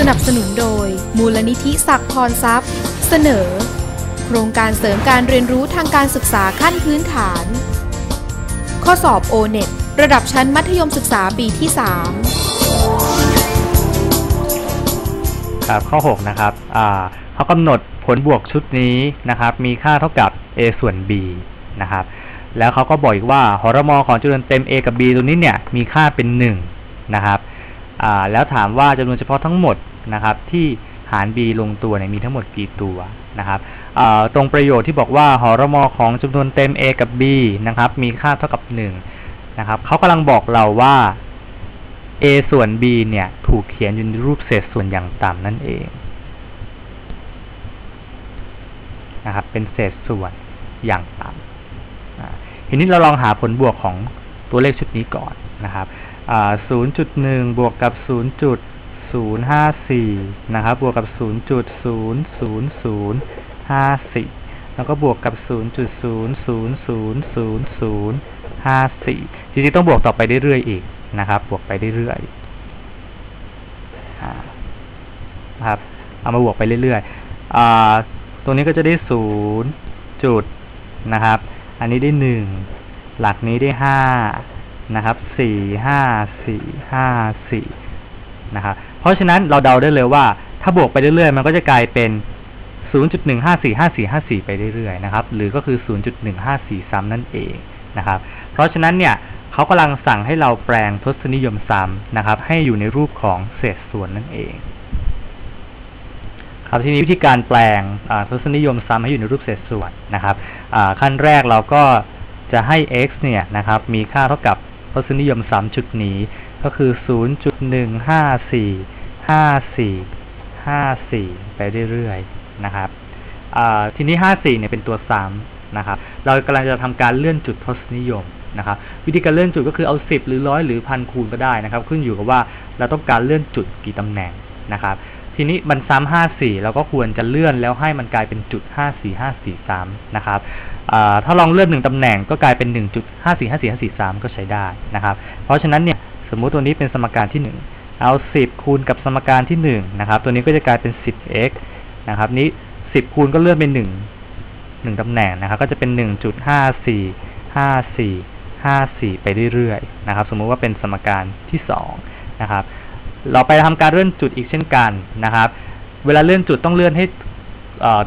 สนับสนุนโดย มูลนิธิศักดิ์พรทรัพย์ เสนอ โครงการเสริมการเรียนรู้ทางการศึกษาขั้นพื้นฐาน ข้อสอบ o n e t ระดับชั้นมัธยมศึกษาปีที่ 3 ครับข้อ 6 นะครับอ่าเขากำหนดผลบวกชุดนี้นะครับ มีค่าเท่ากับ a ส่วน b นะครับ แล้วเขาก็บอกอีกว่าหรมของจำนวนเต็ม a กับ b ตัวนี้เนี่ยมีค่าเป็น 1 นะครับ แล้วถามว่าจำนวนเฉพาะทั้งหมดนะครับ ที่หาร b ลงตัวเนี่ยมีทั้งหมดกี่ตัวนะครับตรงประโยชน์ที่บอกว่าหอรมอของจำนวนเต็ม a กับ b นะครับ มีค่าเท่ากับ1นะครับเขากำลังบอกเราว่า a ส่วน b เนี่ย ถูกเขียนอยู่ในรูปเศษส่วนอย่างต่ำนั่นเองนะครับ เป็นเศษส่วนอย่างต่ำทีนี้เราลองหาผลบวกของตัวเลขชุดนี้ก่อนนะครับ 0.1 บวกกับ 0.054 นะครับ บวกกับ 0.00054 แล้วก็บวกกับ 0.0000054 จริงๆต้องบวกต่อไปเรื่อยๆอีกนะครับ บวกไปเรื่อยๆนะครับ เอามาบวกไปเรื่อยๆตรงนี้ก็จะได้ศูนย์จุดนะครับ อันนี้ได้หนึ่งหลักนี้ได้ห้า นะครับสี่ห้าสี่ห้าสี่นะครับเพราะฉะนั้นเราเดาได้เลยว่า ถ้าบวกไปเรื่อยๆ มันก็จะกลายเป็น0.1545454 ไปเรื่อยๆ นะครับ หรือก็คือ 0.154 ซ้ำนั่นเองนะครับ เพราะฉะนั้นเนี่ยเขากำลังสั่งให้เราแปลงทศนิยมซ้ำนะครับ ให้อยู่ในรูปของเศษส่วนนั่นเอง ครับ ทีนี้วิธีการแปลงทศนิยมซ้ำให้อยู่ในรูปเศษส่วนนะครับขั้นแรกเราก็จะให้ x เนี่ยนะครับ มีค่าเท่ากับ ทศนิยมซ้ำชุดนี้ ก็คือ 0.1545454 ไปเรื่อยๆนะครับทีนี้ 54เนี่ยเป็นตัวซ้ำนะครับเรากำลังจะทำการเลื่อนจุดทศนิยมนะครับวิธีการเลื่อนจุดก็คือเอา 10 หรือร้อยหรือพันคูณก็ได้นะครับ ขึ้นอยู่กับว่าเราต้องการเลื่อนจุดกี่ตำแหน่งนะครับ ทีนี้มันซ้ำห้าสี่เราก็ควรจะเลื่อนแล้วให้มันกลายเป็นจุดห้าสี่ห้าสี่ซ้ำนะครับถ้าลองเลื่อนหนึ่งตำแหน่งก็กลายเป็นหนึ่งจุดห้าสี่ห้าสี่ห้าสี่ซ้ำก็ใช้ได้นะครับ เพราะฉะนั้นเนี่ยสมมุติตัวนี้เป็นสมการที่หนึ่งเอาสิบคูณกับสมการที่หนึ่งนะครับ ตัวนี้ก็จะกลายเป็นสิบ x นะครับ นี้สิบคูณก็เลื่อนเป็นหนึ่งหนึ่งตำแหน่งนะครับ ก็จะเป็นหนึ่งจุดห้าสี่ห้าสี่ห้าสี่ไปเรื่อยๆนะครับ สมมุติว่าเป็นสมการที่สองนะครับ เราไปทำการเลื่อนจุดอีกเช่นกันนะครับ เวลาเลื่อนจุดต้องเลื่อนให้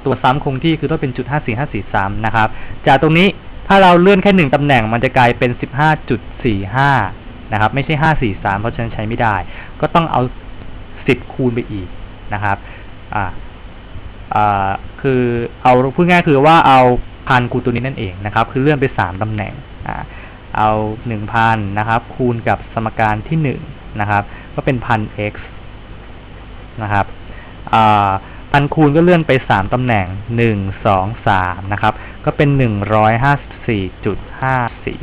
ตัวซ้ำคงที่คือต้องเป็นจุดห้าสี่ห้าสี่ซ้ำนะครับ จากตรงนี้ถ้าเราเลื่อนแค่หนึ่งตำแหน่งมันจะกลายเป็นสิบห้าจุดสี่ห้านะครับ ไม่ใช่ห้าสี่สามเพราะฉะนั้นใช้ไม่ได้ ก็ต้องเอาสิบคูณไปอีกนะครับ อ่า อ่า คือเอาพูดง่ายคือว่าเอาพันคูณตัวนี้นั่นเองนะครับ คือเลื่อนไปสามตำแหน่ง อ่า เอาหนึ่งพันนะครับ คูณกับสมการที่หนึ่งนะครับ ก็เป็นพัน x นะครับพันคูณก็เลื่อนไปสามตำแหน่งหนึ่งสองสามนะครับ ก็เป็นหนึ่งร้อยห้าสี่จุดห้าสี่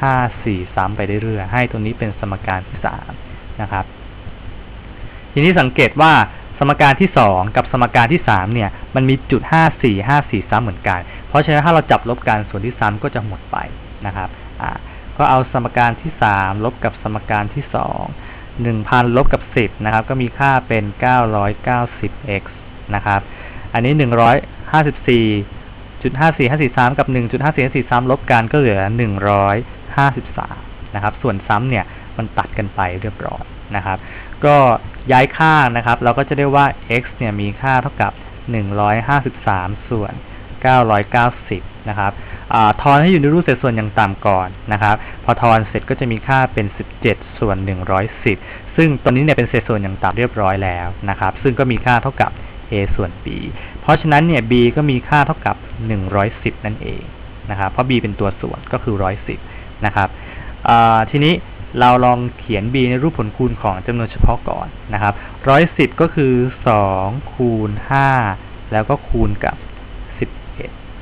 ห้าสี่ซ้ำไปเรื่อยๆ ให้ตัวนี้เป็นสมการที่สามนะครับ ทีนี้สังเกตว่าสมการที่สองกับสมการที่สามเนี่ย มันมีจุดห้าสี่ห้าสี่ซ้ำเหมือนกัน เพราะฉะนั้นถ้าเราจับลบกันส่วนที่ซ้ำก็จะหมดไปนะครับ ก็เอาสมการที่สามลบกับสมการที่สอง หนึ่งพันลบกับสิบนะครับ ก็มีค่าเป็นเก้าร้อยเก้าสิบ x นะครับ อันนี้หนึ่งร้อยห้าสิบสี่จุดห้าสี่ห้าสี่สามกับหนึ่งจุดห้าสี่ห้าสี่สามลบกันก็เหลือหนึ่งร้อยห้าสิบสามนะครับ ส่วนซ้ำเนี่ยมันตัดกันไปเรียบร้อยนะครับ ก็ย้ายค่านะครับ เราก็จะได้ว่า x เนี่ยมีค่าเท่ากับหนึ่งร้อยห้าสิบสามส่วนเก้าร้อยเก้าสิบนะครับ ทอนให้อยู่ในรูปเศษส่วนอย่างต่ำก่อนนะครับ พอทอนเสร็จก็จะมีค่าเป็นสิบเจ็ดส่วนหนึ่งร้อยสิบซึ่งตอนนี้เนี่ยเป็นเศษส่วนอย่างต่ำเรียบร้อยแล้วนะครับ ซึ่งก็มีค่าเท่ากับ a ส่วน b เพราะฉะนั้นเนี่ย b ก็มีค่าเท่ากับ 110 นั่นเองนะครับ เพราะ b เป็นตัวส่วนก็คือ 110 นะครับทีนี้เราลองเขียน b ในรูปผลคูณของจำนวนเฉพาะก่อนนะครับ 110 ก็คือ 2 คูณ 5 แล้วก็คูณกับ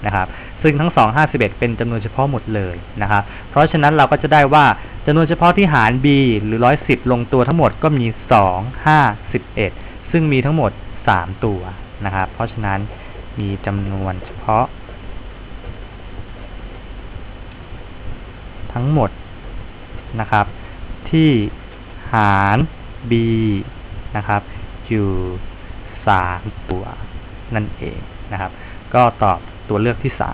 นะครับ ซึ่งทั้ง 2 51 เป็นจำนวนเฉพาะหมดเลยนะครับ เพราะฉะนั้นเราก็จะได้ว่าจำนวนเฉพาะที่หาร b หรือ 110 ลงตัวทั้งหมดก็มี 2 51 ซึ่งมีทั้งหมด 3 ตัวนะครับ เพราะฉะนั้นมีจำนวนเฉพาะ ทั้งหมดนะครับ ที่หาร b นะครับอยู่3ตัวนั่นเองนะครับ ก็ตอบ ตัวเลือกที่สา